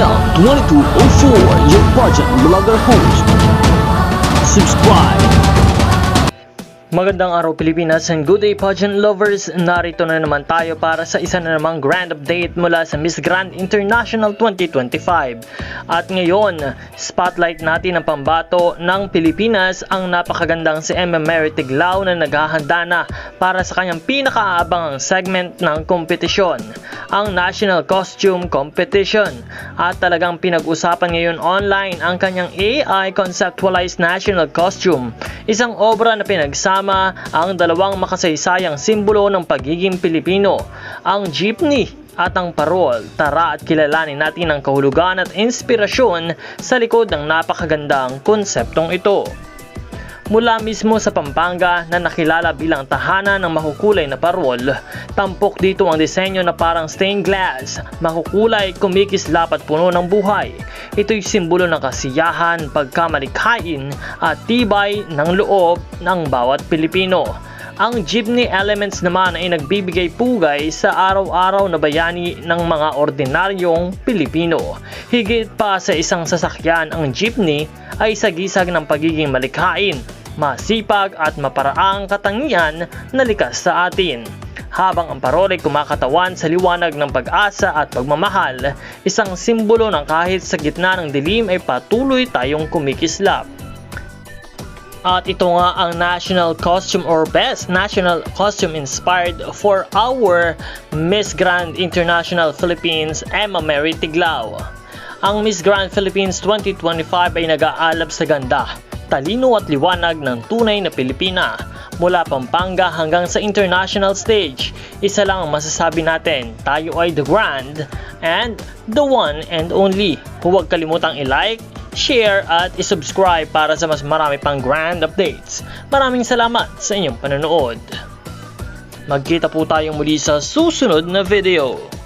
BL2204, your pageant blogger host. Subscribe. Magandang araw Pilipinas and good day pageant lovers! Narito na naman tayo para sa isa na namang grand update mula sa Miss Grand International 2025. At ngayon, spotlight natin ang pambato ng Pilipinas ang napakagandang si Emma Mary Tiglao na naghahanda na para sa kanyang pinakaabangang segment ng kompetisyon, ang National Costume Competition. At talagang pinag-usapan ngayon online ang kanyang AI Conceptualized National Costume, isang obra na pinagsama ang dalawang makasaysayang simbolo ng pagiging Pilipino, ang jeepney at ang parol. Tara at kilalanin natin ang kahulugan at inspirasyon sa likod ng napakagandang konseptong ito. Mula mismo sa Pampanga na nakilala bilang tahanan ng makukulay na parol, tampok dito ang disenyo na parang stained glass, makukulay, kumikislap at puno ng buhay. Ito'y simbolo ng kasiyahan, pagkamalikhain at tibay ng loob ng bawat Pilipino. Ang jeepney elements naman ay nagbibigay pugay sa araw-araw na bayani ng mga ordinaryong Pilipino. Higit pa sa isang sasakyan, ang jeepney ay sagisag ng pagiging malikhain, masipag at maparaang katangian na likas sa atin. Habang ang parol ay kumakatawan sa liwanag ng pag-asa at pagmamahal, isang simbolo ng kahit sa gitna ng dilim ay patuloy tayong kumikislap. At ito nga ang national costume or best national costume inspired for our Miss Grand International Philippines Emma Mary Tiglao. Ang Miss Grand Philippines 2025 ay nag-aalab sa ganda, talino at liwanag ng tunay na Pilipina. Mula Pampanga hanggang sa international stage, isa lang ang masasabi natin, tayo ay the grand and the one and only. Huwag kalimutang i-like, share at isubscribe para sa mas marami pang grand updates. Maraming salamat sa inyong panonood. Magkita po tayong muli sa susunod na video.